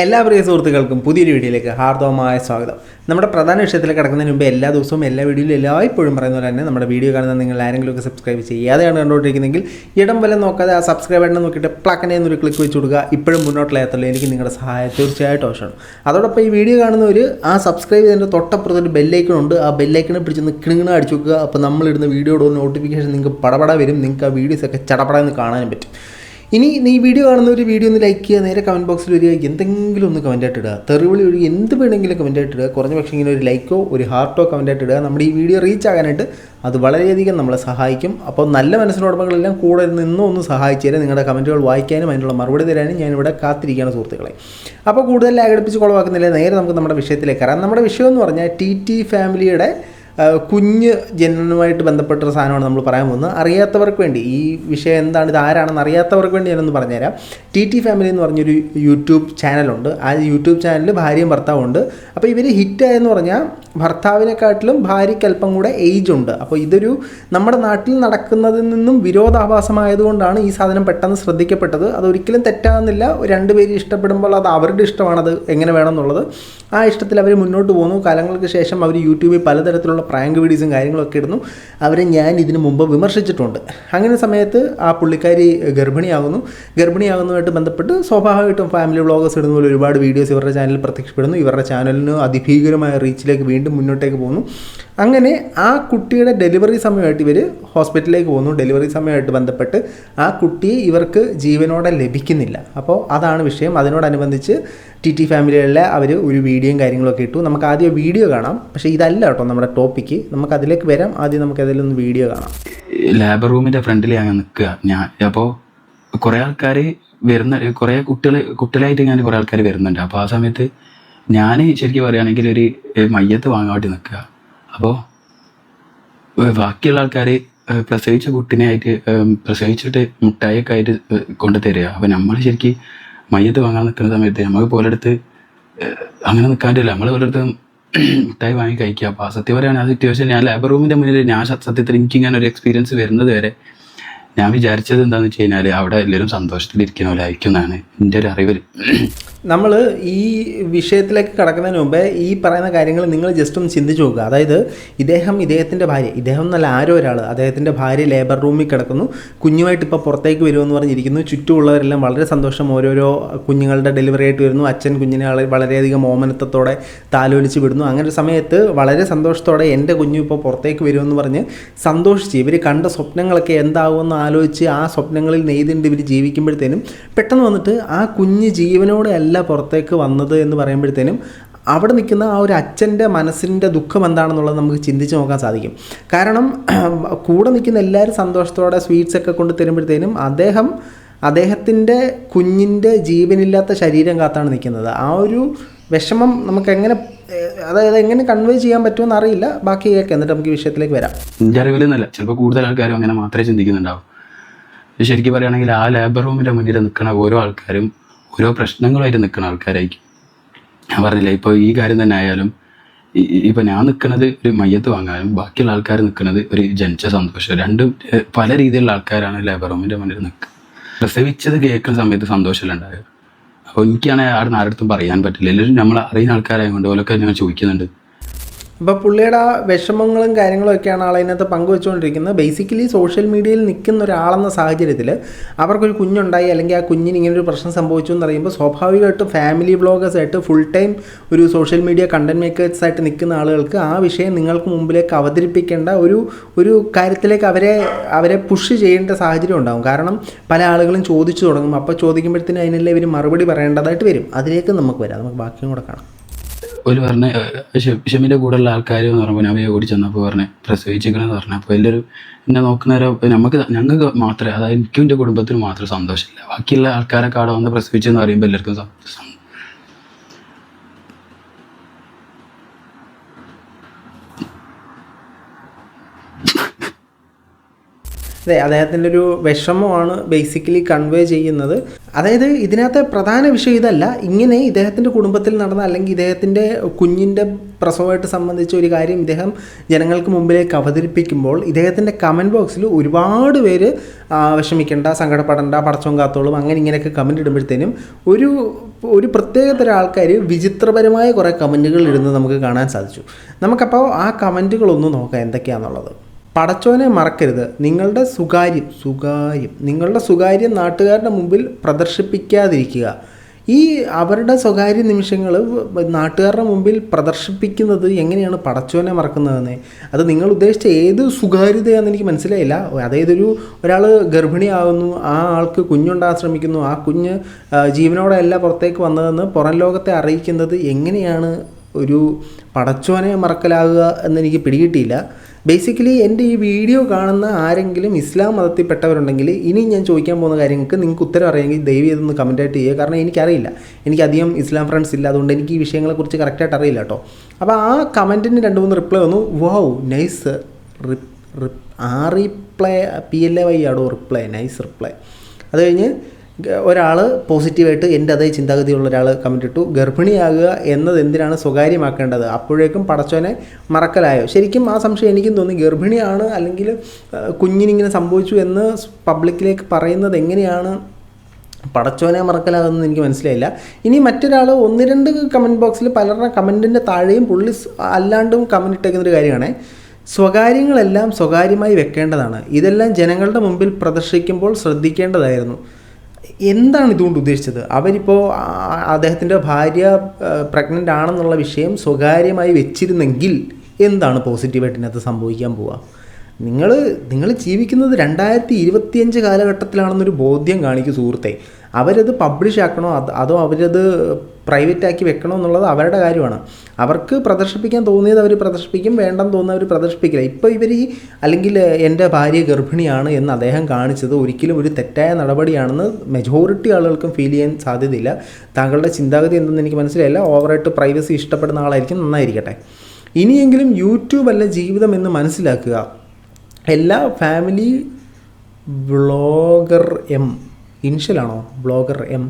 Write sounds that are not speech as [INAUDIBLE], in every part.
എല്ലാ പ്രിയ സുഹൃത്തുക്കൾക്കും പുതിയൊരു വീഡിയോയിലേക്ക് ഹാർദവമായ സ്വാഗതം. നമ്മുടെ പ്രധാന വിഷയത്തിലേക്ക് കിടക്കുന്നതിന് മുമ്പ് എല്ലാ ദിവസവും എല്ലാ വീഡിയോയിലും എല്ലായ്പ്പോഴും പറയുന്ന പോലെ തന്നെ നമ്മുടെ വീഡിയോ കാണുന്ന നിങ്ങൾ ആരെങ്കിലും ഒക്കെ സബ്സ്ക്രൈബ് ചെയ്യാതെയാണ് കണ്ടുകൊണ്ടിരിക്കുന്നതെങ്കിൽ ഇടം വല്ല നോക്കാതെ ആ സബ്സ്ക്രൈബ് ബട്ടൺ നോക്കിയിട്ട് പ്ലക്കനെ ഒരു ക്ലിക്ക് വെച്ച് കൊടുക്കുക. ഇപ്പോഴും മുന്നോട്ടില്ലാത്തുള്ളൂ എനിക്ക് നിങ്ങളുടെ സഹായം തീർച്ചയായിട്ടും ആവശ്യമാണ്. അതോടൊപ്പം ഈ വീഡിയോ കാണുന്നവർ ആ സബ്സ്ക്രൈബ് ചെയ്തതിന്റെ തൊട്ടപ്പുറത്തൊരു ബെല്ലൈക്കൺ ഉണ്ട്. ആ ബെല്ലൈക്കണെ പിടിച്ചൊന്ന് കിണുകിണ അടിച്ചു നോക്കുക അപ്പോൾ നമ്മളിടുന്ന വീഡിയോയുടെ നോട്ടിഫിക്കേഷൻ നിങ്ങൾക്ക് പടപട വരും. നിങ്ങൾക്ക് ആ വീഡിയോസൊക്കെ ചടപട എന്ന് കാണാനും പറ്റും. ഇനി നീ വീഡിയോ കാണുന്ന ഒരു വീഡിയോ ഒന്ന് ലൈക്ക് ചെയ്യുക നേരെ കമന്റ് ബോക്സിൽ വരിക എന്തെങ്കിലും ഒന്ന് കമന്റ് ഇടുക. തെറിവിളി ഒഴികെ എന്ത് വേണമെങ്കിലും കമന്റ് ഇടുക. കുറഞ്ഞ പക്ഷേ ഇങ്ങനെ ഒരു ലൈക്കോ ഒരു ഹാർട്ടോ കമന്റ് ഇടുക. നമ്മുടെ ഈ വീഡിയോ റീച്ച് ആകാനായിട്ട് അത് വളരെയധികം നമ്മളെ സഹായിക്കും. അപ്പോൾ നല്ല മനസ്സിനുടമകളെല്ലാം കൂടെ നിന്നും ഒന്ന് സഹായിച്ചു തരാം നിങ്ങളുടെ കമന്റുകൾ വായിക്കാനും അതിനുള്ള മറുപടി തരാനും ഞാനിവിടെ കാത്തിരിക്കുകയാണ് സുഹൃത്തുക്കളെ. അപ്പോൾ കൂടുതൽ ലാഗടിപ്പിച്ച് കുളവാക്കുന്നില്ല. നേരെ നമുക്ക് നമ്മുടെ വിഷയത്തിലേക്ക് കയറാം നമ്മുടെ വിഷയം എന്ന് പറഞ്ഞാൽ ടി ടി ഫാമിലിയുടെ കുഞ്ഞ് ജനനവുമായിട്ട് ബന്ധപ്പെട്ടൊരു സാധനമാണ് നമ്മൾ പറയാൻ പോകുന്നത്. അറിയാത്തവർക്ക് വേണ്ടി ഈ വിഷയം എന്താണ് ഇത് ആരാണെന്ന് അറിയാത്തവർക്ക് വേണ്ടി ഞാനൊന്ന് പറഞ്ഞുതരാം. ടി ടി ഫാമിലി എന്ന് പറഞ്ഞൊരു യൂട്യൂബ് ചാനലുണ്ട്. ആ യൂട്യൂബ് ചാനലിൽ ഭാര്യയും ഭർത്താവും ഉണ്ട് അപ്പോൾ ഇവർ ഹിറ്റായെന്ന് പറഞ്ഞാൽ ഭർത്താവിനെക്കാട്ടിലും ഭാര്യയ്ക്ക് അല്പം കൂടെ ഏജ് ഉണ്ട്. അപ്പോൾ ഇതൊരു നമ്മുടെ നാട്ടിൽ നടക്കുന്നതിൽ നിന്നും വിരോധാഭാസമായതുകൊണ്ടാണ് ഈ സാധനം പെട്ടെന്ന് ശ്രദ്ധിക്കപ്പെട്ടത്. അതൊരിക്കലും തെറ്റാകുന്നില്ല. രണ്ടുപേര് ഇഷ്ടപ്പെടുമ്പോൾ അത് അവരുടെ ഇഷ്ടമാണത് എങ്ങനെ വേണമെന്നുള്ളത് ആ ഇഷ്ടത്തിൽ അവർ മുന്നോട്ട് പോകുന്നു. കാലങ്ങൾക്ക് ശേഷം അവർ യൂട്യൂബിൽ പലതരത്തിലുള്ള പ്രാങ്ക് വീഡിയോസും കാര്യങ്ങളൊക്കെ ഇടുന്നു. അവരെ ഞാൻ ഇതിനു മുമ്പ് വിമർശിച്ചിട്ടുണ്ട്. അങ്ങനെ സമയത്ത് ആ പുള്ളിക്കാരി ഗർഭിണിയാകുന്നു. ഗർഭിണിയാകുന്നതുമായിട്ട് ബന്ധപ്പെട്ട് സ്വാഭാവികമായിട്ടും ഫാമിലി വ്ളോഗേഴ്സ് ഇടുന്ന പോലെ ഒരുപാട് വീഡിയോസ് ഇവരുടെ ചാനലിൽ പ്രത്യക്ഷപ്പെടുന്നു. ഇവരുടെ ചാനലിന് അതിഭീകരമായ റീച്ചിലേക്ക് വീണ്ടും മുന്നോട്ടേക്ക് പോകുന്നു. അങ്ങനെ ആ കുട്ടിയുടെ ഡെലിവറി സമയമായിട്ട് ഇവർ ഹോസ്പിറ്റലിലേക്ക് പോകുന്നു. ഡെലിവറി സമയമായിട്ട് ബന്ധപ്പെട്ട് ആ കുട്ടിയെ ഇവർക്ക് ജീവനോടെ ലഭിക്കുന്നില്ല. അപ്പോൾ അതാണ് വിഷയം. അതിനോടനുബന്ധിച്ച് ടി ടി ഫാമിലികളിലെ അവർ ഒരു വീഡിയോയും കാര്യങ്ങളൊക്കെ ഇട്ടു. നമുക്ക് ആദ്യം വീഡിയോ കാണാം. പക്ഷേ ഇതല്ല കേട്ടോ നമ്മുടെ ടോപ്പിക്ക്. നമുക്ക് അതിലേക്ക് വരാം. ആദ്യം നമുക്ക് അതിലൊന്ന് വീഡിയോ കാണാം. ലേബർ റൂമിന്റെ ഫ്രണ്ടിൽ ഞാൻ നിൽക്കുക. ഞാൻ അപ്പോൾ കുറേ ആൾക്കാർ വരുന്ന കുറേ കുട്ടികൾ കുട്ടികളായിട്ട് ഞാൻ കുറേ ആൾക്കാർ വരുന്നുണ്ട്. അപ്പോൾ ആ സമയത്ത് ഞാൻ ശരിക്കും പറയുകയാണെങ്കിൽ ഒരു മയ്യത്ത് വാങ്ങാൻ വേണ്ടി നിൽക്കുക. അപ്പോൾ ബാക്കിയുള്ള ആൾക്കാർ പ്രസവിച്ച കുട്ടിനെ ആയിട്ട് പ്രസവിച്ചിട്ട് മുട്ടായൊക്കെ ആയിട്ട് കൊണ്ട് തരിക അപ്പോൾ നമ്മൾ ശരിക്ക് മയ്യത്ത് വാങ്ങാൻ നിൽക്കുന്ന സമയത്ത് നമുക്ക് പോലെടുത്ത് അങ്ങനെ നിൽക്കാണ്ടില്ല നമ്മൾ പോലെടുത്ത് മുട്ടായി വാങ്ങി കഴിക്കുക. അപ്പോൾ സത്യം പറയുകയാണ് ആ സിറ്റുവേഷൻ ഞാൻ ലേബർ റൂമിന്റെ മുന്നിൽ ഞാൻ സത്യത്തിൽ എനിക്ക് ഇങ്ങനെ ഒരു എക്സ്പീരിയൻസ് വരുന്നത് വരെ ഞാൻ വിചാരിച്ചത് എന്താണെന്ന് വെച്ച് കഴിഞ്ഞാൽ അവിടെ എല്ലാവരും സന്തോഷത്തിലിരിക്കുന്ന പോലെ ആയിരിക്കും എന്നാണ് എന്റെ ഒരു അറിവിൽ നമ്മൾ ഈ വിഷയത്തിലേക്ക് കടക്കുന്നതിന് മുമ്പേ ഈ പറയുന്ന കാര്യങ്ങൾ നിങ്ങൾ ജസ്റ്റ് ഒന്ന് ചിന്തിച്ചു നോക്കുക. അതായത് ഇദ്ദേഹം ഇദ്ദേഹത്തിന്റെ ഭാര്യ. ഇദ്ദേഹം എന്നല്ല ആരോ ഒരാൾ അദ്ദേഹത്തിന്റെ ഭാര്യ ലേബർ റൂമിൽ കിടക്കുന്നു. കുഞ്ഞുമായിട്ട് ഇപ്പോൾ പുറത്തേക്ക് വരുമെന്ന് പറഞ്ഞിരിക്കുന്നു. ചുറ്റുമുള്ളവരെല്ലാം വളരെ സന്തോഷം. ഓരോരോ കുഞ്ഞുങ്ങളുടെ ഡെലിവറി ആയിട്ട് വരുന്നു. അച്ഛൻ കുഞ്ഞിനെ വള- വളരെയധികം ഓമനത്വത്തോടെ താലോലിച്ച് വിടുന്നു. അങ്ങനെ ഒരു സമയത്ത് വളരെ സന്തോഷത്തോടെ എന്റെ കുഞ്ഞു ഇപ്പോൾ പുറത്തേക്ക് വരുമെന്ന് പറഞ്ഞ് സന്തോഷിച്ച് ഇവർ കണ്ട സ്വപ്നങ്ങളൊക്കെ എന്താവുമെന്ന് ആലോചിച്ച് ആ സ്വപ്നങ്ങളിൽ നെയ്തിണ്ട് ഇവർ ജീവിക്കുമ്പോഴത്തേനും പെട്ടെന്ന് വന്നിട്ട് ആ കുഞ്ഞ് ജീവനോടെ അല്ല പുറത്തേക്ക് വന്നത് എന്ന് പറയുമ്പോഴത്തേനും അവിടെ നിൽക്കുന്ന ആ ഒരു അച്ഛന്റെ മനസ്സിന്റെ ദുഃഖം എന്താണെന്നുള്ളത് നമുക്ക് ചിന്തിച്ച് നോക്കാൻ സാധിക്കും. കാരണം [CLEARS THROAT] കൂടെ നിൽക്കുന്ന എല്ലാവരും സന്തോഷത്തോടെ സ്വീറ്റ്സ് ഒക്കെ കൊണ്ട് തരുമ്പോഴത്തേനും അദ്ദേഹം അദ്ദേഹത്തിന്റെ കുഞ്ഞിന്റെ ജീവനില്ലാത്ത ശരീരം കാത്താണ് നിൽക്കുന്നത്. ആ ഒരു വിഷമം നമുക്ക് എങ്ങനെ അതായത് എങ്ങനെ കൺവേ ചെയ്യാൻ പറ്റുമെന്ന് അറിയില്ല. ബാക്കി കേൾക്കാം. എന്നിട്ട് നമുക്ക് ഈ വിഷയത്തിലേക്ക് വരാം. എന്റെ ചിലപ്പോൾ കൂടുതൽ ആൾക്കാരും അങ്ങനെ മാത്രമേ ചിന്തിക്കുന്നുണ്ടാവും. ശരിക്കും പറയുകയാണെങ്കിൽ ആ ലേബർ റൂമിന്റെ മുന്നിൽ നിൽക്കുന്ന ഓരോ ആൾക്കാരും ഓരോ പ്രശ്നങ്ങളുമായിട്ട് നിൽക്കുന്ന ആൾക്കാരായിരിക്കും. ഞാൻ പറഞ്ഞില്ല ഇപ്പോൾ ഈ കാര്യം തന്നെ ആയാലും ഇപ്പൊ ഞാൻ നിൽക്കുന്നത് ഒരു മയ്യത്ത് വാങ്ങാനും ബാക്കിയുള്ള ആൾക്കാർ നിൽക്കുന്നത് ഒരു ജനിച്ച സന്തോഷം. രണ്ടും പല രീതിയിലുള്ള ആൾക്കാരാണ് ലേബർ റൂമിന്റെ മുന്നിൽ നിൽക്കുക പ്രസവിച്ചത് കേൾക്കുന്ന സമയത്ത് സന്തോഷമല്ല ഉണ്ടായത് അപ്പോൾ എനിക്കാണെങ്കിൽ ആരുടെ അടുത്തും പറയാൻ പറ്റില്ല. എല്ലാവരും നമ്മൾ അറിയുന്ന ആൾക്കാരായതുകൊണ്ട് ഓലൊക്കെ ഞാൻ ചോദിക്കുന്നുണ്ട്. അപ്പോൾ പുള്ളിയുടെ ആ വിഷമങ്ങളും കാര്യങ്ങളും ഒക്കെയാണ് ആൾ അതിനകത്ത് പങ്കുവെച്ചുകൊണ്ടിരിക്കുന്നത്. ബേസിക്കലി സോഷ്യൽ മീഡിയയിൽ നിൽക്കുന്ന ഒരാളെന്ന സാഹചര്യത്തിൽ അവർക്കൊരു കുഞ്ഞുണ്ടായി അല്ലെങ്കിൽ ആ കുഞ്ഞിന് ഇങ്ങനെ ഒരു പ്രശ്നം സംഭവിച്ചു എന്ന് പറയുമ്പോൾ സ്വാഭാവികമായിട്ടും ഫാമിലി ബ്ലോഗേഴ്സായിട്ട് ഫുൾ ടൈം ഒരു സോഷ്യൽ മീഡിയ കണ്ടന്റ് മേക്കേഴ്സ് ആയിട്ട് നിൽക്കുന്ന ആളുകൾക്ക് ആ വിഷയം നിങ്ങൾക്ക് മുമ്പിലേക്ക് അവതരിപ്പിക്കേണ്ട ഒരു ഒരു കാര്യത്തിലേക്ക് അവരെ അവരെ പുഷ് ചെയ്യേണ്ട സാഹചര്യം ഉണ്ടാകും കാരണം പല ആളുകളും ചോദിച്ചു തുടങ്ങും. അപ്പോൾ ചോദിക്കുമ്പോഴത്തേനും അതിനെല്ലാം ഇവർ മറുപടി പറയേണ്ടതായിട്ട് വരും. അതിലേക്ക് നമുക്ക് വരാം. നമുക്ക് ബാക്കിയും കൂടെ കാണാം. ഒരു പറഞ്ഞ ഷമിന്റെ കൂടെയുള്ള ആൾക്കാർ എന്ന് പറയുമ്പോൾ ഞാൻ ഓടി ചെന്നപ്പോൾ പറഞ്ഞ് പ്രസവിച്ചിരിക്കണമെന്ന് പറഞ്ഞു. അപ്പോൾ എല്ലാവരും എന്നെ നോക്കുന്നവരോ നമുക്ക് ഞങ്ങൾക്ക് മാത്രമേ അതായത് എനിക്കും എന്റെ കുടുംബത്തിന് മാത്രം സന്തോഷമില്ല. ബാക്കിയുള്ള ആൾക്കാരൊക്കെ അവിടെ വന്ന് പ്രസവിച്ചെന്ന് പറയുമ്പോൾ എല്ലാവർക്കും സന്തോഷം അതെ അദ്ദേഹത്തിന്റെ ഒരു വിഷമമാണ് ബേസിക്കലി കൺവേ ചെയ്യുന്നത്. അതായത് ഇതിനകത്തെ പ്രധാന വിഷയം ഇതല്ല. ഇങ്ങനെ ഇദ്ദേഹത്തിന്റെ കുടുംബത്തിൽ നടന്ന അല്ലെങ്കിൽ ഇദ്ദേഹത്തിന്റെ കുഞ്ഞിന്റെ പ്രസവമായിട്ട് സംബന്ധിച്ച ഒരു കാര്യം ഇദ്ദേഹം ജനങ്ങൾക്ക് മുമ്പിലേക്ക് അവതരിപ്പിക്കുമ്പോൾ ഇദ്ദേഹത്തിന്റെ കമന്റ് ബോക്സിൽ ഒരുപാട് പേര് വിഷമിക്കേണ്ട സങ്കടപ്പെടേണ്ട പടച്ചോം കാത്തോളും അങ്ങനെ ഇങ്ങനെയൊക്കെ കമന്റ് ഇടുമ്പോഴത്തേനും ഒരു ഒരു പ്രത്യേകതരം ആൾക്കാർ വിചിത്രപരമായ കുറേ കമന്റുകൾ ഇടുന്നത് നമുക്ക് കാണാൻ സാധിച്ചു. നമുക്കപ്പോൾ ആ കമന്റുകളൊന്ന് നോക്കാം എന്തൊക്കെയാണെന്നുള്ളത് പടച്ചോനെ മറക്കരുത്. നിങ്ങളുടെ സുകാര്യം സുകാര്യം. നിങ്ങളുടെ സുകാര്യം നാട്ടുകാരുടെ മുമ്പിൽ പ്രദർശിപ്പിക്കാതിരിക്കുക. ഈ അവരുടെ സ്വകാര്യ നിമിഷങ്ങൾ നാട്ടുകാരുടെ മുമ്പിൽ പ്രദർശിപ്പിക്കുന്നത് എങ്ങനെയാണ് പടച്ചോനെ മറക്കുന്നതെന്ന്? അത് നിങ്ങൾ ഉദ്ദേശിച്ച ഏത് സുകാര്യതയാണെന്ന് എനിക്ക് മനസ്സിലായില്ല. അതായത് ഒരു ഒരാൾ ഗർഭിണിയാകുന്നു ആ ആൾക്ക് കുഞ്ഞുണ്ടാകാൻ ശ്രമിക്കുന്നു ആ കുഞ്ഞ് ജീവനോടെ അല്ല പുറത്തേക്ക് വന്നതെന്ന് പുറം ലോകത്തെ അറിയിക്കുന്നത് എങ്ങനെയാണ് ഒരു പടച്ചോനെ മറക്കലാകുക എന്നെനിക്ക് പിടികിട്ടിയില്ല. ബേസിക്കലി എന്റെ ഈ വീഡിയോ കാണുന്ന ആരെങ്കിലും ഇസ്ലാം മതത്തിൽപ്പെട്ടവരുണ്ടെങ്കിൽ ഇനി ഞാൻ ചോദിക്കാൻ പോകുന്ന കാര്യങ്ങൾക്ക് നിങ്ങൾക്ക് ഉത്തരം അറിയാമെങ്കിൽ ദയവ് ചെയ്തൊന്ന് കമന്റായിട്ട് ചെയ്യുക. കാരണം എനിക്കറിയില്ല. എനിക്കധികം ഇസ്ലാം ഫ്രണ്ട്സ് ഇല്ല. അതുകൊണ്ട് എനിക്ക് ഈ വിഷയങ്ങളെക്കുറിച്ച് കറക്റ്റായിട്ട് അറിയില്ല കേട്ടോ. അപ്പോൾ ആ കമന്റിന് രണ്ട് മൂന്ന് റിപ്ലൈ വന്നു. വൗ നൈസ് ആ reply P L A Y ആടോ റിപ്ലൈ നൈസ് റിപ്ലൈ അത് കഴിഞ്ഞ് ഒരാൾ പോസിറ്റീവായിട്ട് എന്റെ അതേ ചിന്താഗതിയുള്ള ഒരാൾ കമന്റ് ഇട്ടു. ഗർഭിണിയാകുക എന്നത് എന്തിനാണ് സ്വകാര്യമാക്കേണ്ടത്? അപ്പോഴേക്കും പടച്ചോനെ മറക്കലായോ? ശരിക്കും ആ സംശയം എനിക്കും തോന്നി. ഗർഭിണിയാണ് അല്ലെങ്കിൽ കുഞ്ഞിനിങ്ങനെ സംഭവിച്ചു എന്ന് പബ്ലിക്കിലേക്ക് പറയുന്നത് എങ്ങനെയാണ്? പടച്ചോനെ മറക്കലാകുന്നത് എനിക്ക് മനസ്സിലായില്ല. ഇനി മറ്റൊരാൾ ഒന്ന് രണ്ട് കമന്റ് ബോക്സിൽ പലരുടെ കമന്റിന്റെ താഴെയും പുള്ളി അല്ലാണ്ടും കമന്റ് ഇട്ടേക്കുന്നൊരു കാര്യമാണ്. സ്വകാര്യങ്ങളെല്ലാം സ്വകാര്യമായി വെക്കേണ്ടതാണ്. ഇതെല്ലാം ജനങ്ങളുടെ മുമ്പിൽ പ്രദർശിക്കുമ്പോൾ ശ്രദ്ധിക്കേണ്ടതായിരുന്നു. എന്താണ് ഇതുകൊണ്ട് ഉദ്ദേശിച്ചത്? അവരിപ്പോൾ അദ്ദേഹത്തിന്റെ ഭാര്യ പ്രഗ്നന്റ് ആണെന്നുള്ള വിഷയം സ്വകാര്യമായി വെച്ചിരുന്നെങ്കിൽ എന്താണ് പോസിറ്റീവായിട്ട് ഇതിനകത്ത് സംഭവിക്കാൻ പോവുക? നിങ്ങൾ നിങ്ങൾ ജീവിക്കുന്നത് രണ്ടായിരത്തി ഇരുപത്തിയഞ്ച് കാലഘട്ടത്തിലാണെന്നൊരു ബോധ്യം കാണിക്കും സുഹൃത്തെ. അവരത് പബ്ലിഷ് ആക്കണോ? അത് അതോ അവരത് പ്രൈവറ്റ് ആക്കി വെക്കണോ എന്നുള്ളത് അവരുടെ കാര്യമാണ്. അവർക്ക് പ്രദർശിപ്പിക്കാൻ തോന്നിയത് അവർ പ്രദർശിപ്പിക്കും വേണ്ടെന്ന് തോന്നുന്നത് അവർ പ്രദർശിപ്പിക്കില്ല. ഇപ്പോൾ ഇവർ ഈ അല്ലെങ്കിൽ എന്റെ ഭാര്യ ഗർഭിണിയാണ് എന്ന് അദ്ദേഹം കാണിച്ചത് ഒരിക്കലും ഒരു തെറ്റായ നടപടിയാണെന്ന് മെജോറിറ്റി ആളുകൾക്കും ഫീൽ ചെയ്യാൻ സാധ്യതയില്ല. താങ്കളുടെ ചിന്താഗതി എന്തെന്ന് എനിക്ക് മനസ്സിലായില്ല. ഓവറായിട്ട് പ്രൈവസി ഇഷ്ടപ്പെടുന്ന ആളായിരിക്കും നന്നായിരിക്കട്ടെ. ഇനിയെങ്കിലും യൂട്യൂബ് അല്ല ജീവിതം എന്ന് മനസ്സിലാക്കുക. എല്ലാ ഫാമിലി ബ്ലോഗർ എം ഇൻഷ്യലാണോ ബ്ലോഗർ എം.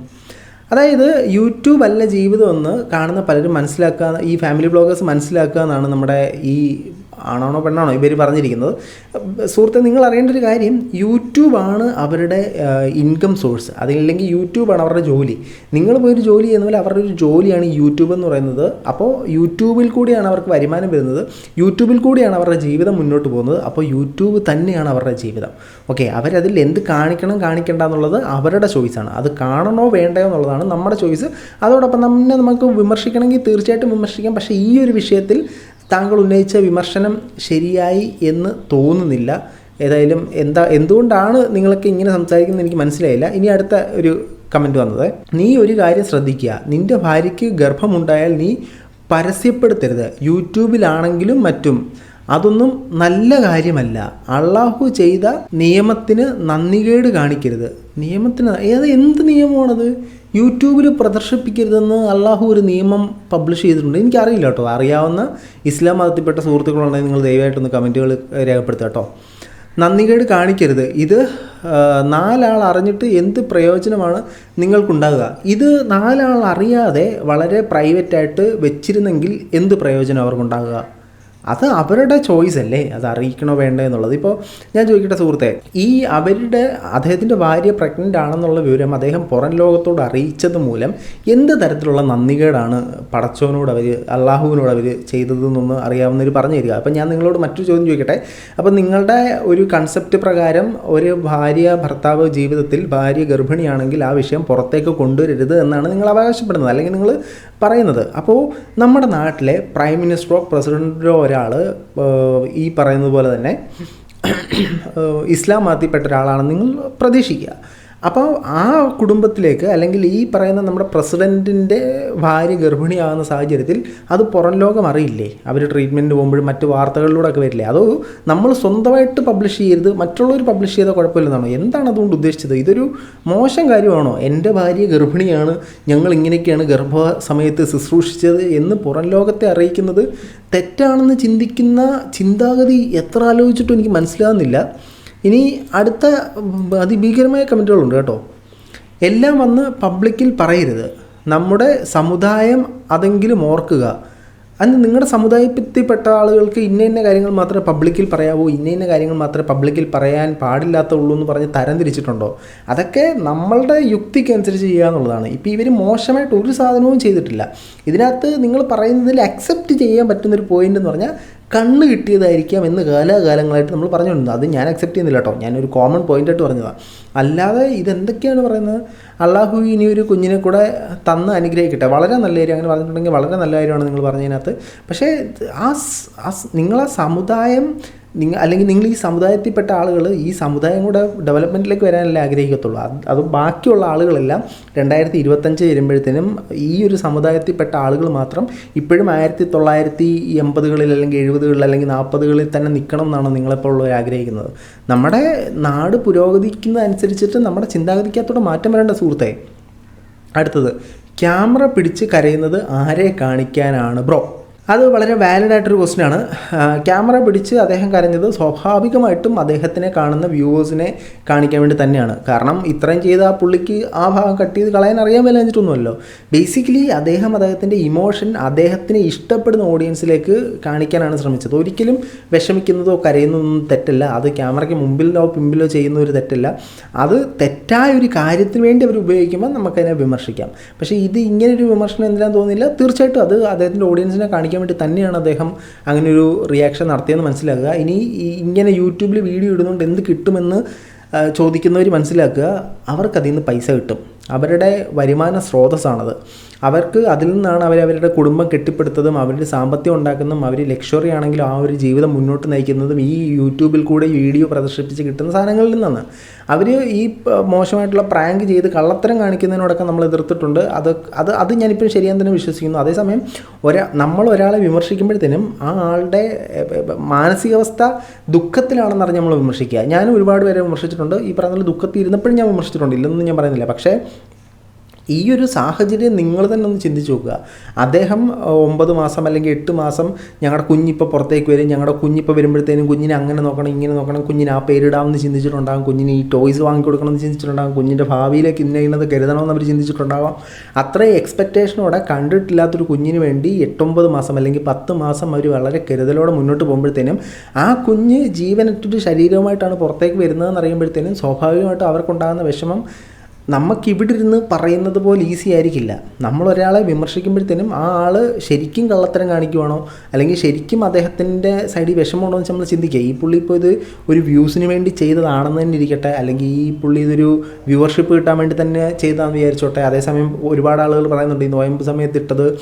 അതായത് യൂട്യൂബ് അല്ല ജീവിതം കാണുന്ന പലരും മനസ്സിലാക്കുക ഈ ഫാമിലി ബ്ലോഗേഴ്സ് മനസ്സിലാക്കുക എന്നാണ് നമ്മുടെ ഈ ആണാണോ പെണ്ണാണോ ഇവർ പറഞ്ഞിരിക്കുന്നത്. സുഹൃത്തെ നിങ്ങൾ അറിയേണ്ട ഒരു കാര്യം യൂട്യൂബാണ് അവരുടെ ഇൻകം സോഴ്സ് അതില്ലെങ്കിൽ യൂട്യൂബാണ് അവരുടെ ജോലി. നിങ്ങൾ പോയൊരു ജോലി ചെയ്യുന്ന പോലെ അവരുടെ ഒരു ജോലിയാണ് യൂട്യൂബ് എന്ന് പറയുന്നത്. അപ്പോൾ യൂട്യൂബിൽ കൂടിയാണ് അവർക്ക് വരുമാനം വരുന്നത്. യൂട്യൂബിൽ കൂടിയാണ് അവരുടെ ജീവിതം മുന്നോട്ട് പോകുന്നത്. അപ്പോൾ യൂട്യൂബ് തന്നെയാണ് അവരുടെ ജീവിതം. ഓക്കെ അവരതിൽ എന്ത് കാണിക്കണം കാണിക്കേണ്ട എന്നുള്ളത് അവരുടെ ചോയ്സാണ് അത് കാണണോ വേണ്ടയോ എന്നുള്ളതാണ് നമ്മുടെ ചോയ്സ് അതോടൊപ്പം തന്നെ നമുക്ക് വിമർശിക്കണമെങ്കിൽ തീർച്ചയായിട്ടും വിമർശിക്കാം. പക്ഷേ ഈ ഒരു വിഷയത്തിൽ താങ്കൾ ഉന്നയിച്ച വിമർശനം ശരിയായി എന്ന് തോന്നുന്നില്ല. ഏതായാലും എന്താ എന്തുകൊണ്ടാണ് നിങ്ങളൊക്കെ ഇങ്ങനെ സംസാരിക്കുന്നത് എനിക്ക് മനസ്സിലായില്ല. ഇനി അടുത്ത ഒരു കമന്റ് വന്നത് നീ ഒരു കാര്യം ശ്രദ്ധിക്കുക. നിന്റെ ഭാര്യയ്ക്ക് ഗർഭമുണ്ടായാൽ നീ പരസ്യപ്പെടുത്തരുത്. യൂട്യൂബിലാണെങ്കിലും മറ്റും അതൊന്നും നല്ല കാര്യമല്ല. അള്ളാഹു ചെയ്ത നിയമത്തിന് നന്ദികേട് കാണിക്കരുത്. നിയമത്തിന് ഏത് എന്ത് നിയമമാണത്? യൂട്യൂബിൽ പ്രദർശിപ്പിക്കരുതെന്ന് അള്ളാഹു ഒരു നിയമം പബ്ലിഷ് ചെയ്തിട്ടുണ്ട്. എനിക്കറിയില്ല കേട്ടോ. അറിയാവുന്ന ഇസ്ലാം മതത്തിൽപ്പെട്ട സുഹൃത്തുക്കളുണ്ടെങ്കിൽ നിങ്ങൾ ദയവായിട്ടൊന്ന് കമന്റുകൾ രേഖപ്പെടുത്തുക കേട്ടോ. നന്ദികേട് കാണിക്കരുത്. ഇത് നാലാൾ അറിഞ്ഞിട്ട് എന്ത് പ്രയോജനമാണ് നിങ്ങൾക്കുണ്ടാകുക? ഇത് നാലാൾ അറിയാതെ വളരെ പ്രൈവറ്റായിട്ട് വെച്ചിരുന്നെങ്കിൽ എന്ത് പ്രയോജനം അവർക്കുണ്ടാകുക? അത് അവരുടെ ചോയ്സ് അല്ലേ? അത് അറിയിക്കണോ വേണ്ടോ എന്നുള്ളത്. ഇപ്പോൾ ഞാൻ ചോദിക്കട്ടെ സുഹൃത്തെ ഈ അവരുടെ അദ്ദേഹത്തിന്റെ ഭാര്യ പ്രഗ്നന്റ് ആണെന്നുള്ള വിവരം അദ്ദേഹം പുറം ലോകത്തോട് അറിയിച്ചത് മൂലം എന്ത് തരത്തിലുള്ള നന്ദികേടാണ് പടച്ചോനോട് അവർ അള്ളാഹുവിനോട് അവർ ചെയ്തതെന്നൊന്ന് അറിയാവുന്നവർ പറഞ്ഞു തരിക അപ്പം ഞാൻ നിങ്ങളോട് മറ്റൊരു ചോദ്യം ചോദിക്കട്ടെ. അപ്പം നിങ്ങളുടെ ഒരു കൺസെപ്റ്റ് പ്രകാരം ഒരു ഭാര്യ ഭർത്താവ് ജീവിതത്തിൽ ഭാര്യ ഗർഭിണിയാണെങ്കിൽ ആ വിഷയം പുറത്തേക്ക് കൊണ്ടുവരരുത് എന്നാണ് നിങ്ങൾ അവകാശപ്പെടുന്നത്. അല്ലെങ്കിൽ നിങ്ങൾ പറയുന്നത്. അപ്പോൾ നമ്മുടെ നാട്ടിലെ പ്രൈം മിനിസ്റ്ററോ പ്രസിഡന്റോ ഒരാൾ ഈ പറയുന്നത് പോലെ തന്നെ ഇസ്ലാം മതത്തിൽപ്പെട്ട ഒരാളാണെന്ന് നിങ്ങൾ പ്രതീക്ഷിക്കുക. അപ്പോൾ ആ കുടുംബത്തിലേക്ക് അല്ലെങ്കിൽ ഈ പറയുന്ന നമ്മുടെ പ്രസിഡന്റിന്റെ ഭാര്യ ഗർഭിണിയാകുന്ന സാഹചര്യത്തിൽ അത് പുറം ലോകം അറിയില്ലേ? അവർ ട്രീറ്റ്മെന്റ് പോകുമ്പോഴും മറ്റ് വാർത്തകളിലൂടെ ഒക്കെ വരില്ലേ? അതോ നമ്മൾ സ്വന്തമായിട്ട് പബ്ലിഷ് ചെയ്യരുത് മറ്റുള്ളവർ പബ്ലിഷ് ചെയ്താൽ കുഴപ്പമില്ലെന്നാണോ? എന്താണ് അതുകൊണ്ട് ഉദ്ദേശിച്ചത്? ഇതൊരു മോശം കാര്യമാണോ? എന്റെ ഭാര്യ ഗർഭിണിയാണ് ഞങ്ങൾ ഇങ്ങനെയൊക്കെയാണ് ഗർഭ സമയത്ത് ശുശ്രൂഷിച്ചത് എന്ന് പുറം ലോകത്തെ അറിയിക്കുന്നത് തെറ്റാണെന്ന് ചിന്തിക്കുന്ന ചിന്താഗതി എത്ര ആലോചിച്ചിട്ടും എനിക്ക് മനസ്സിലാകുന്നില്ല. ഇനി അടുത്ത അതിഭീകരമായ കമന്റുകളുണ്ട് കേട്ടോ. എല്ലാം വന്ന് പബ്ലിക്കിൽ പറയരുത്. നമ്മുടെ സമുദായം അതെങ്കിലും ഓർക്കുക. അന്ന് നിങ്ങളുടെ സമുദായത്തിൽപ്പെട്ട ആളുകൾക്ക് ഇന്ന ഇന്ന കാര്യങ്ങൾ മാത്രമേ പബ്ലിക്കിൽ പറയാവൂ ഇന്ന ഇന്ന കാര്യങ്ങൾ മാത്രമേ പബ്ലിക്കിൽ പറയാൻ പാടില്ലാത്തുള്ളൂ എന്ന് പറഞ്ഞ് തരംതിരിച്ചിട്ടുണ്ടോ അതൊക്കെ നമ്മളുടെ യുക്തിക്കനുസരിച്ച് ചെയ്യുക എന്നുള്ളതാണ്. ഇപ്പോൾ ഇവർ മോശമായിട്ട് ഒരു സാധനവും ചെയ്തിട്ടില്ല. ഇതിനകത്ത് നിങ്ങൾ പറയുന്നതിൽ അക്സെപ്റ്റ് ചെയ്യാൻ പറ്റുന്നൊരു പോയിന്റ് എന്ന് പറഞ്ഞാൽ കണ്ണ് കിട്ടിയതായിരിക്കാം എന്ന് കാലാകാലങ്ങളായിട്ട് നമ്മൾ പറഞ്ഞുകൊണ്ടിരുന്നത് അത് ഞാൻ അക്സെപ്റ്റ് ചെയ്യുന്നില്ല കേട്ടോ. ഞാനൊരു കോമൺ പോയിന്റായിട്ട് പറഞ്ഞതാണ് അല്ലാതെ ഇതെന്തൊക്കെയാണ് പറയുന്നത്? അള്ളാഹു ഇനി ഒരു കുഞ്ഞിനെ കൂടെ തന്ന് അനുഗ്രഹിക്കട്ടെ. വളരെ നല്ല കാര്യം അങ്ങനെ പറഞ്ഞിട്ടുണ്ടെങ്കിൽ വളരെ നല്ല കാര്യമാണ് നിങ്ങൾ പറഞ്ഞതിനകത്ത്. പക്ഷേ ആ നിങ്ങൾ ആ സമുദായം നിങ്ങൾ അല്ലെങ്കിൽ നിങ്ങൾ ഈ സമുദായത്തിൽപ്പെട്ട ആളുകൾ ഈ സമുദായം കൂടെ ഡെവലപ്മെന്റിലേക്ക് വരാനല്ലേ ആഗ്രഹിക്കത്തുള്ളൂ. അത് ബാക്കിയുള്ള ആളുകളെല്ലാം രണ്ടായിരത്തി ഇരുപത്തഞ്ച് വരുമ്പോഴത്തേനും ഈ ഒരു സമുദായത്തിൽപ്പെട്ട ആളുകൾ മാത്രം ഇപ്പോഴും ആയിരത്തി തൊള്ളായിരത്തി എൺപതുകളിൽ അല്ലെങ്കിൽ എഴുപതുകളിൽ അല്ലെങ്കിൽ നാൽപ്പതുകളിൽ തന്നെ നിൽക്കണം എന്നാണ് നിങ്ങളെപ്പോഴുള്ളവർ ആഗ്രഹിക്കുന്നത്. നമ്മുടെ നാട് പുരോഗതിക്കുന്നതനുസരിച്ചിട്ട് നമ്മുടെ ചിന്താഗതിക്കകത്തോടെ മാറ്റം വരേണ്ട സുഹൃത്തെ. അടുത്തത് ക്യാമറ പിടിച്ച് കരയുന്നത് ആരെ കാണിക്കാനാണ് ബ്രോ? അത് വളരെ വാലിഡ് ആയിട്ടൊരു ക്വസ്റ്റ്യൻ ആണ്. ക്യാമറ പിടിച്ച് അദ്ദേഹം കരഞ്ഞത് സ്വാഭാവികമായിട്ടും അദ്ദേഹത്തിനെ കാണുന്ന വ്യൂവേഴ്സിനെ കാണിക്കാൻ വേണ്ടി തന്നെയാണ്. കാരണം ഇത്രയും ചെയ്ത ആ പുള്ളിക്ക് ആ ഭാഗം കട്ട് ചെയ്ത് കളയാൻ അറിയാൻ മേലഞ്ഞിട്ടൊന്നുമല്ലോ ബേസിക്കലി അദ്ദേഹം അദ്ദേഹത്തിന്റെ ഇമോഷൻ അദ്ദേഹത്തിന് ഇഷ്ടപ്പെടുന്ന ഓഡിയൻസിലേക്ക് കാണിക്കാനാണ് ശ്രമിച്ചത്. ഒരിക്കലും വിഷമിക്കുന്നതോ കരയുന്നതൊന്നും തെറ്റല്ല. അത് ക്യാമറയ്ക്ക് മുമ്പിലോ പിമ്പിലോ ചെയ്യുന്ന ഒരു തെറ്റല്ല. അത് തെറ്റായ ഒരു കാര്യത്തിന് വേണ്ടി അവർ ഉപയോഗിക്കുമ്പോൾ നമുക്കതിനെ വിമർശിക്കാം. പക്ഷേ ഇത് ഇങ്ങനെ ഒരു വിമർശനം എന്തിനാന്ന് തോന്നില്ല തീർച്ചയായിട്ടും അത് അദ്ദേഹത്തിന്റെ ഓഡിയൻസിനെ കാണിക്കാൻ വേണ്ടി തന്നെയാണ് അദ്ദേഹം അങ്ങനെ ഒരു റിയാക്ഷൻ നടത്തിയെന്ന് മനസ്സിലാക്കുക. ഇനി ഇങ്ങനെ യൂട്യൂബിൽ വീഡിയോ ഇടുന്നതുകൊണ്ട് എന്ത് കിട്ടുമെന്ന് ചോദിക്കുന്നവർ മനസ്സിലാക്കുക. അവർക്കതിൽ നിന്ന് പൈസ കിട്ടും. അവരുടെ വരുമാന സ്രോതസ്സാണത്. അവർക്ക് അതിൽ നിന്നാണ് അവർ അവരുടെ കുടുംബം കെട്ടിപ്പടുത്തതും അവരുടെ സാമ്പത്തികം ഉണ്ടാക്കുന്നതും അവർ ലക്ഷറി ആണെങ്കിലും ആ ഒരു ജീവിതം മുന്നോട്ട് നയിക്കുന്നതും ഈ യൂട്യൂബിൽ കൂടെ വീഡിയോ പ്രദർശിപ്പിച്ച് കിട്ടുന്ന സാധനങ്ങളിൽ നിന്നാണ്. അവർ ഈ മോശമായിട്ടുള്ള പ്രാങ്ക് ചെയ്ത് കള്ളത്തരം കാണിക്കുന്നതിനോടൊക്കെ നമ്മൾ എതിർത്തിട്ടുണ്ട്. അത് അത് അത് ഞാനിപ്പോഴും ശരിയാൻ തന്നെ വിശ്വസിക്കുന്നു. അതേസമയം ഒരാ നമ്മൾ ഒരാളെ വിമർശിക്കുമ്പോഴത്തേനും ആ ആളുടെ മാനസികാവസ്ഥ ദുഃഖത്തിലാണെന്ന് അറിഞ്ഞ് നമ്മൾ വിമർശിക്കുക. ഞാനും ഒരുപാട് പേരെ വിമർശിച്ചിട്ടുണ്ട്. ഈ പറഞ്ഞ ദുഃഖത്തിൽ ഇരുന്നപ്പോഴും ഞാൻ വിമർശിച്ചിട്ടുണ്ട്. ഇല്ലെന്ന് ഞാൻ പറയുന്നില്ല. പക്ഷേ ഈ ഒരു സാഹചര്യം നിങ്ങൾ തന്നെ ഒന്ന് ചിന്തിച്ച് നോക്കുക. അദ്ദേഹം ഒമ്പത് മാസം അല്ലെങ്കിൽ എട്ട് മാസം ഞങ്ങളുടെ കുഞ്ഞിപ്പോൾ പുറത്തേക്ക് വരും. ഞങ്ങളുടെ കുഞ്ഞിപ്പോൾ വരുമ്പോഴത്തേനും കുഞ്ഞിനെ അങ്ങനെ നോക്കണം ഇങ്ങനെ നോക്കണം കുഞ്ഞിന് ആ പേരിടാമെന്ന് ചിന്തിച്ചിട്ടുണ്ടാകും. കുഞ്ഞിന് ഈ ടോയ്സ് വാങ്ങിക്കൊടുക്കണമെന്ന് ചിന്തിച്ചിട്ടുണ്ടാകും. കുഞ്ഞിന്റെ ഭാവിയിലേക്ക് ഇന്ന ഇന്നത് കരുതണമെന്ന് അവർ ചിന്തിച്ചിട്ടുണ്ടാകാം. അത്രയും എക്സ്പെക്റ്റേഷനോടെ കണ്ടിട്ടില്ലാത്തൊരു കുഞ്ഞിന് വേണ്ടി എട്ടൊമ്പത് മാസം അല്ലെങ്കിൽ പത്ത് മാസം അവർ വളരെ കരുതലോടെ മുന്നോട്ട് പോകുമ്പോഴത്തേനും ആ കുഞ്ഞ് ജീവനറ്റൊരു ശരീരവുമായിട്ടാണ് പുറത്തേക്ക് വരുന്നതെന്ന് അറിയുമ്പോഴത്തേനും സ്വാഭാവികമായിട്ടും അവർക്കുണ്ടാകുന്ന വിഷമം നമുക്ക് ഇവിടെ ഇരുന്ന് പറയുന്നത് പോലെ ഈസി ആയിരിക്കില്ല. നമ്മൾ ഒരാളെ വിമർശിക്കുമ്പോഴത്തേനും ആ ആൾ ശരിക്കും കള്ളത്തരം കാണിക്കുവാണോ? അല്ലെങ്കിൽ ശരിക്കും അദ്ദേഹത്തിന്റെ സൈഡിൽ വിഷമമുണ്ടോ എന്ന് നമ്മൾ ചിന്തിക്കുക. ഈ പുള്ളി ഇപ്പോൾ ഇത് ഒരു വ്യൂസിന് വേണ്ടി ചെയ്തതാണെന്ന് തന്നെ ഇരിക്കട്ടെ. അല്ലെങ്കിൽ ഈ പുള്ളി ഇതൊരു വ്യൂവർഷിപ്പ് കിട്ടാൻ വേണ്ടി തന്നെ ചെയ്താന്ന് വിചാരിച്ചോട്ടെ. അതേസമയം ഒരുപാട് ആളുകൾ പറയുന്നുണ്ട് ഈ നോയമ്പ് സമയത്ത് ഇട്ടത്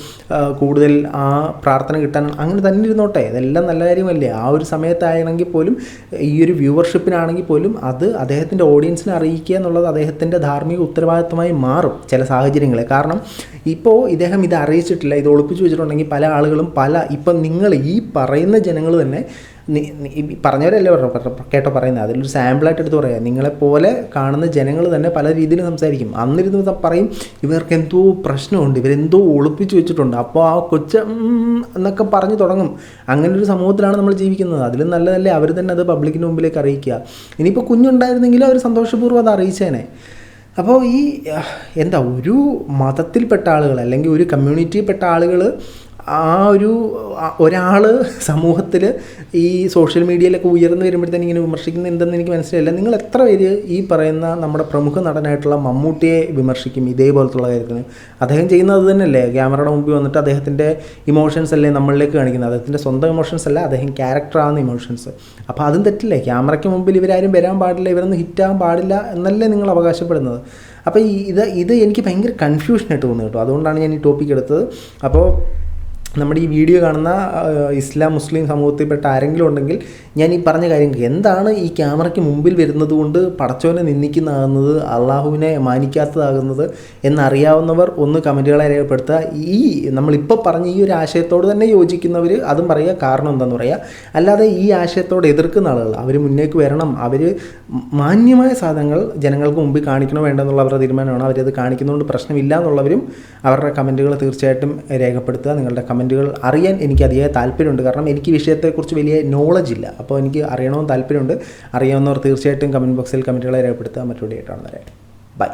കൂടുതൽ ആ പ്രാർത്ഥന കിട്ടാൻ അങ്ങനെ തന്നെ ഇരുന്നോട്ടെ. ഇതെല്ലാം നല്ല കാര്യമല്ലേ? ആ ഒരു സമയത്താണെങ്കിൽ പോലും ഈ ഒരു വ്യൂവർഷിപ്പിനാണെങ്കിൽ പോലും അത് അദ്ദേഹത്തിന്റെ ഓഡിയൻസിനെ അറിയിക്കുക എന്നുള്ളത് അദ്ദേഹത്തിന്റെ ധാർമ്മിക ഉത്തരവാദിത്തമായി മാറും ചില സാഹചര്യങ്ങളിൽ കാരണം ഇപ്പോൾ ഇദ്ദേഹം ഇത് അറിയിച്ചിട്ടില്ല ഇത് ഒളിപ്പിച്ചു വെച്ചിട്ടുണ്ടെങ്കിൽ പല ആളുകളും പല ഇപ്പം നിങ്ങൾ ഈ പറയുന്ന ജനങ്ങൾ തന്നെ പറഞ്ഞവരല്ലേ പറഞ്ഞു പറ- കേട്ടോ പറയുന്നത്? അതിലൊരു സാമ്പിളായിട്ട് എടുത്ത് പറയാം. നിങ്ങളെപ്പോലെ കാണുന്ന ജനങ്ങൾ തന്നെ പല രീതിയിൽ സംസാരിക്കും. അന്നിരുന്ന് പറയും ഇവർക്ക് എന്തോ പ്രശ്നമുണ്ട് ഇവരെന്തോ ഒളിപ്പിച്ചു വെച്ചിട്ടുണ്ട് അപ്പോൾ ആ കൊച്ച എന്നൊക്കെ പറഞ്ഞു തുടങ്ങും. അങ്ങനെ ഒരു സമൂഹത്തിലാണ് നമ്മൾ ജീവിക്കുന്നത്. അതിലും നല്ലതല്ലേ അവർ തന്നെ അത് പബ്ലിക്കിന് മുമ്പിലേക്ക് അറിയിക്കുക. ഇനിയിപ്പോൾ കുഞ്ഞുണ്ടായിരുന്നെങ്കിലും അവർ സന്തോഷപൂർവം അത് അറിയിച്ചേനെ. അപ്പോൾ ഈ എന്താ ഒരു മതത്തിൽപ്പെട്ട ആളുകൾ അല്ലെങ്കിൽ ഒരു കമ്മ്യൂണിറ്റിയിൽപ്പെട്ട ആളുകൾ ആ ഒരു ഒരാൾ സമൂഹത്തിൽ ഈ സോഷ്യൽ മീഡിയയിലൊക്കെ ഉയർന്നു വരുമ്പോഴത്തേന് ഇങ്ങനെ വിമർശിക്കുന്നത് എന്തെന്ന് എനിക്ക് മനസ്സിലായില്ല. നിങ്ങൾ എത്ര പേര് ഈ പറയുന്ന നമ്മുടെ പ്രമുഖ നടനായിട്ടുള്ള മമ്മൂട്ടിയെ വിമർശിക്കും ഇതേപോലത്തുള്ള കാര്യത്തിന്? അദ്ദേഹം ചെയ്യുന്നത് തന്നെയല്ലേ? ക്യാമറയുടെ മുമ്പിൽ വന്നിട്ട് അദ്ദേഹത്തിന്റെ ഇമോഷൻസ് അല്ലേ നമ്മളിലേക്ക് കാണിക്കുന്നത്? അദ്ദേഹത്തിന്റെ സ്വന്തം ഇമോഷൻസ് അല്ല അദ്ദേഹം ക്യാരക്ടറാണ് ഇമോഷൻസ്. അപ്പോൾ അതും തെറ്റില്ലേ? ക്യാമറയ്ക്ക് മുമ്പിൽ ഇവരാരും വരാൻ പാടില്ല ഇവരൊന്നും ഹിറ്റാകാൻ പാടില്ല എന്നല്ലേ നിങ്ങൾ അവകാശപ്പെടുന്നത്? അപ്പോൾ ഈ ഇത് ഇത് എനിക്ക് ഭയങ്കര കൺഫ്യൂഷനായിട്ട് തോന്നി കേട്ടോ. അതുകൊണ്ടാണ് ഞാൻ ഈ ടോപ്പിക് എടുത്തത്. അപ്പോൾ നമ്മുടെ ഈ വീഡിയോ കാണുന്ന ഇസ്ലാം മുസ്ലിം സമൂഹത്തിൽപ്പെട്ട ആരെങ്കിലും ഉണ്ടെങ്കിൽ ഞാൻ ഈ പറഞ്ഞ കാര്യം എന്താണ് ഈ ക്യാമറയ്ക്ക് മുമ്പിൽ വരുന്നത് കൊണ്ട് പടച്ചോനെ നിന്ദിക്കുന്നതാകുന്നത് അള്ളാഹുവിനെ മാനിക്കാത്തതാകുന്നത് എന്നറിയാവുന്നവർ ഒന്ന് കമന്റുകളെ രേഖപ്പെടുത്തുക. ഈ നമ്മളിപ്പോൾ പറഞ്ഞ ഈ ഒരു ആശയത്തോട് തന്നെ യോജിക്കുന്നവർ അതും പറയുക. കാരണം എന്താണെന്ന് പറയുക അല്ലാതെ ഈ ആശയത്തോട് എതിർക്കുന്ന ആളുകൾ അവർ മുന്നേക്ക് വരണം. അവർ മാന്യമായ സാധനങ്ങൾ ജനങ്ങൾക്ക് മുമ്പിൽ കാണിക്കണോ വേണ്ടെന്നുള്ള അവരുടെ തീരുമാനമാണ്. അവരത് കാണിക്കുന്നതുകൊണ്ട് പ്രശ്നമില്ല എന്നുള്ളവരും അവരുടെ കമന്റുകൾ തീർച്ചയായിട്ടും രേഖപ്പെടുത്തുക. നിങ്ങളുടെ കമന്റ് കമന്റുകൾ അറിയാൻ എനിക്ക് അതിയായ താല്പര്യമുണ്ട്. കാരണം എനിക്ക് വിഷയത്തെക്കുറിച്ച് വലിയ നോളജ് ഇല്ല. അപ്പോൾ എനിക്ക് അറിയണമെന്ന് താല്പര്യമുണ്ട്. അറിയാവുന്നവർ തീർച്ചയായിട്ടും കമന്റ് ബോക്സിൽ കമന്റുകളെ രേഖപ്പെടുത്തുക. മറ്റുപടി ആയിട്ടാണ് ബൈ